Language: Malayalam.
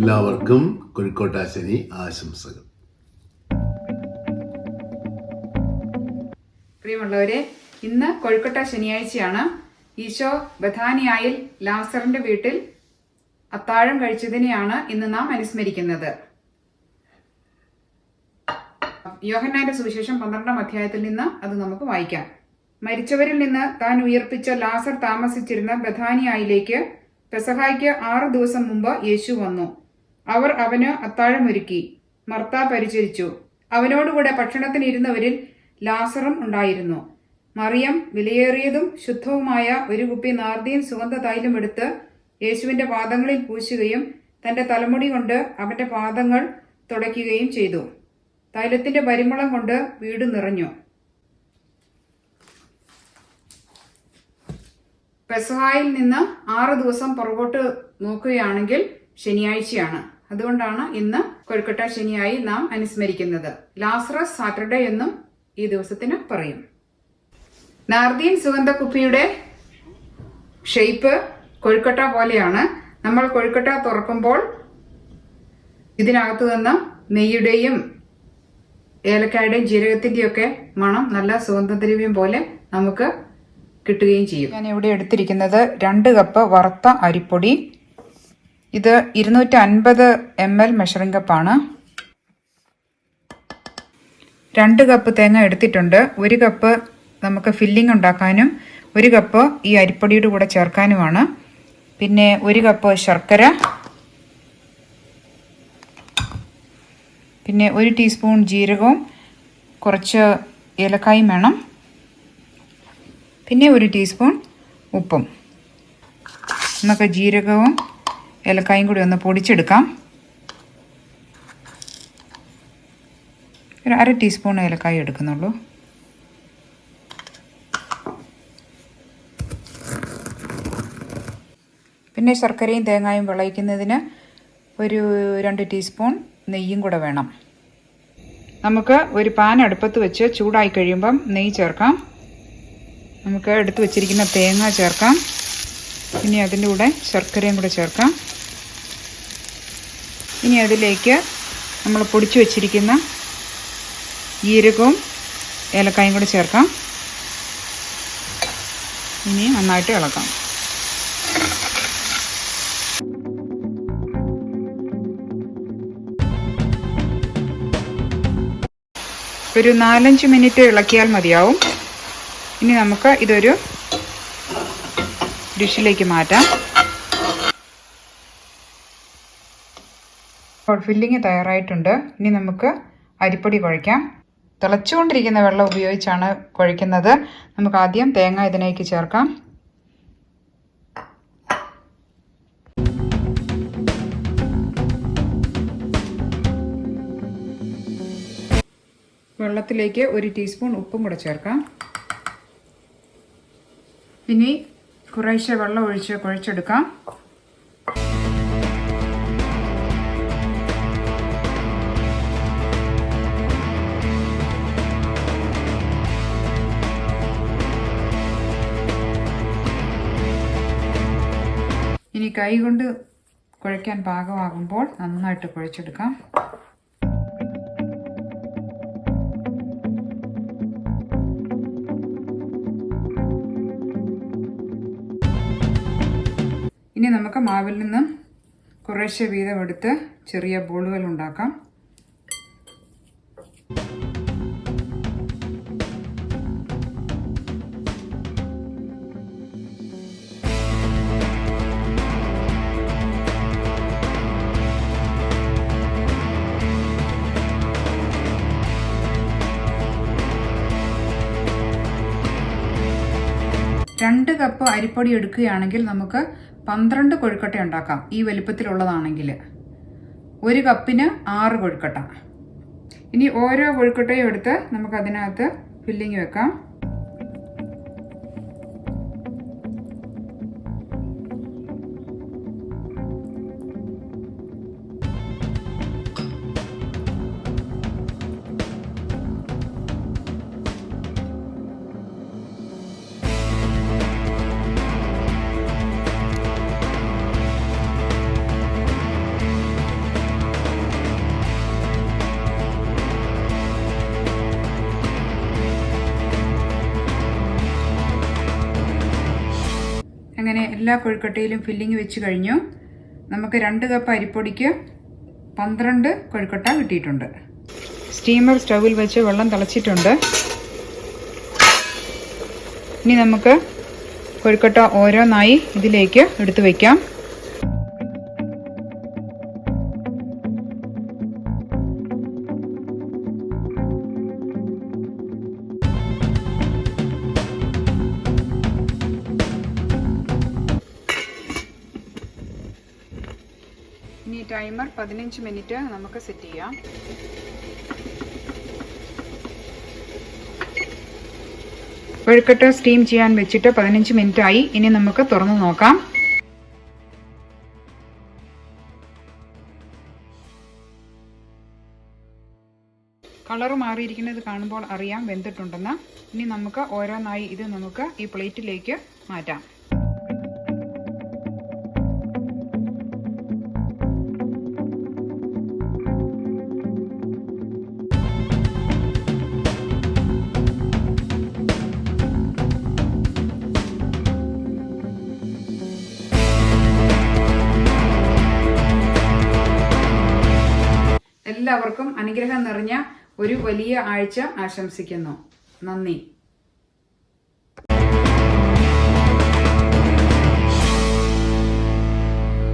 എല്ലാവർക്കും കോഴിക്കോട്ടാശനി ആശംസകൾ. പ്രിയമുള്ളവരെ ഇന്ന് കോഴിക്കോട്ട ശനിയാഴ്ചയാണ്. ഈശോ ബഥാനിയായിൽ ലാസറിന്റെ വീട്ടിൽ അത്താഴം കഴിച്ചതിനെയാണ് ഇന്ന് നാം അനുസ്മരിക്കുന്നത്. യോഹന്നാന്റെ സുവിശേഷം പന്ത്രണ്ടാം അധ്യായത്തിൽ നിന്ന് അത് നമുക്ക് വായിക്കാം. മരിച്ചവരിൽ നിന്ന് താൻ ഉയർപ്പിച്ച ലാസർ താമസിച്ചിരുന്ന ബഥാനിയായിലേക്ക് പെസഹായ്ക്ക് ആറ് ദിവസം മുമ്പ് യേശു വന്നു. അവർ അവന് അത്താഴമൊരുക്കി. മർത്ത പരിചരിച്ചു. അവനോടുകൂടെ ഭക്ഷണത്തിന് ഇരുന്നവരിൽ ലാസറും ഉണ്ടായിരുന്നു. മറിയം വിലയേറിയതും ശുദ്ധവുമായ ഒരു കുപ്പി നാർദിയൻ സുഗന്ധ തൈലം എടുത്ത് യേശുവിന്റെ പാദങ്ങളിൽ പൂശുകയും തന്റെ തലമുടി കൊണ്ട് അവന്റെ പാദങ്ങൾ തുടയ്ക്കുകയും ചെയ്തു. തൈലത്തിന്റെ പരിമളം കൊണ്ട് വീട് നിറഞ്ഞു. പെസഹായിൽ നിന്ന് ആറ് ദിവസം പുറകോട്ട് നോക്കുകയാണെങ്കിൽ ശനിയാഴ്ചയാണ്. അതുകൊണ്ടാണ് ഇന്ന് കൊഴുക്കട്ട ശനിയായി നാം അനുസ്മരിക്കുന്നത്. ലാസറസ് സാറ്റർഡേ എന്നും ഈ ദിവസത്തിന് പറയും. നാർദീൻ സുഗന്ധ കുപ്പിയുടെ ഷേപ്പ് കൊഴുക്കട്ട പോലെയാണ്. നമ്മൾ കൊഴുക്കട്ട തുറക്കുമ്പോൾ ഇതിനകത്തു നിന്ന് നെയ്യുടെയും ഏലക്കായുടെയും ജീരകത്തിന്റെയും ഒക്കെ മണം നല്ല സുഗന്ധദ്രവ്യം പോലെ നമുക്ക് കിട്ടുകയും ചെയ്യും. ഞാൻ ഇവിടെ എടുത്തിരിക്കുന്നത് രണ്ട് കപ്പ് വറുത്ത അരിപ്പൊടി ഇത് ഇരുന്നൂറ്റി അൻപത് എം എൽ മെഷറിംഗ് കപ്പാണ് രണ്ട് കപ്പ് തേങ്ങ എടുത്തിട്ടുണ്ട്. ഒരു കപ്പ് നമുക്ക് ഫില്ലിംഗ് ഉണ്ടാക്കാനും ഒരു കപ്പ് ഈ അരിപ്പൊടിയുടെ കൂടെ ചേർക്കാനുമാണ്. പിന്നെ ഒരു കപ്പ് ശർക്കര. പിന്നെ ഒരു ടീസ്പൂൺ ജീരകവും കുറച്ച് ഏലക്കായും വേണം. പിന്നെ ഒരു ടീസ്പൂൺ ഉപ്പും. നമുക്ക് ജീരകവും ഏലക്കായും കൂടി ഒന്ന് പൊടിച്ചെടുക്കാം. ഒരു അര ടീസ്പൂൺ ഏലക്കായ എടുക്കുന്നുള്ളൂ. പിന്നെ ശർക്കരയും തേങ്ങായും വിളയിക്കുന്നതിന് ഒരു രണ്ട് ടീസ്പൂൺ നെയ്യും കൂടെ വേണം. നമുക്ക് ഒരു പാൻ അടുപ്പത്ത് വെച്ച് ചൂടായി കഴിയുമ്പം നെയ്യ് ചേർക്കാം. നമുക്ക് എടുത്തു വച്ചിരിക്കുന്ന തേങ്ങ ചേർക്കാം. ഇനി അതിന്റെ കൂടെ ശർക്കരയും കൂടെ ചേർക്കാം. ഇനി അതിലേക്ക് നമ്മൾ പൊടിച്ചു വച്ചിരിക്കുന്ന ജീരകവും ഏലക്കായും കൂടെ ചേർക്കാം. ഇനി നന്നായിട്ട് ഇളക്കാം. ഒരു നാലഞ്ച് മിനിറ്റ് ഇളക്കിയാൽ മതിയാവും. ഇനി നമുക്ക് ഇതൊരു ഡിഷിലേക്ക് മാറ്റാം. ഫില്ലിങ് തയ്യാറായിട്ടുണ്ട്. ഇനി നമുക്ക് അരിപ്പൊടി കുഴയ്ക്കാം. തിളച്ചുകൊണ്ടിരിക്കുന്ന വെള്ളം ഉപയോഗിച്ചാണ് കുഴയ്ക്കുന്നത്. നമുക്ക് ആദ്യം തേങ്ങ ഇതിനേക്ക് ചേർക്കാം. വെള്ളത്തിലേക്ക് ഒരു ടീസ്പൂൺ ഉപ്പും കൂടെ ചേർക്കാം. ഇനി കുറേശ്ശെ വെള്ളം ഒഴിച്ച് കുഴച്ചെടുക്കാം. കൈ കൊണ്ട് കുഴയ്ക്കാൻ പാകമാകുമ്പോൾ നന്നായിട്ട് കുഴച്ചെടുക്കാം. ഇനി നമുക്ക് മാവിൽ നിന്നും കുറേശ്ശെ വീതം എടുത്ത് ചെറിയ ബോളുകൾ ഉണ്ടാക്കാം. രണ്ട് കപ്പ് അരിപ്പൊടി എടുക്കുകയാണെങ്കിൽ നമുക്ക് പന്ത്രണ്ട് കൊഴുക്കട്ട ഉണ്ടാക്കാം. ഈ വലിപ്പത്തിലുള്ളതാണെങ്കിൽ. ഒരു കപ്പിന് ആറ് കൊഴുക്കട്ട. ഇനി ഓരോ കൊഴുക്കട്ടയും എടുത്ത് നമുക്കതിനകത്ത് ഫില്ലിങ് വെക്കാം. എല്ലാ കൊഴുക്കട്ടയിലും ഫില്ലിങ് വെച്ച് കഴിഞ്ഞു. നമുക്ക് രണ്ട് കപ്പ് അരിപ്പൊടിക്ക് പന്ത്രണ്ട് കൊഴുക്കട്ട കിട്ടിയിട്ടുണ്ട്. സ്റ്റീമർ സ്റ്റൗവിൽ വെച്ച് വെള്ളം തിളച്ചിട്ടുണ്ട്. ഇനി നമുക്ക് കൊഴുക്കട്ട ഓരോന്നായി ഇതിലേക്ക് എടുത്തു വയ്ക്കാം ടൈമർ പതിനഞ്ച് മിനിറ്റ് നമുക്ക് സെറ്റ് ചെയ്യാം. കൊഴുക്കട്ട സ്റ്റീം ചെയ്യാൻ വെച്ചിട്ട് പതിനഞ്ച് മിനിറ്റ് ആയി. ഇനി നമുക്ക് തുറന്നു നോക്കാം. കളർ മാറിയിരിക്കുന്നത് കാണുമ്പോൾ അറിയാം വെന്തിട്ടുണ്ടെന്ന്. ഇനി നമുക്ക് ഓരോന്നായി ഇത് നമുക്ക് ഈ പ്ലേറ്റിലേക്ക് മാറ്റാം. എല്ലാവർക്കും അനുഗ്രഹം നിറഞ്ഞ ഒരു വലിയ ആഴ്ച ആശംസിക്കുന്നു. നന്ദി.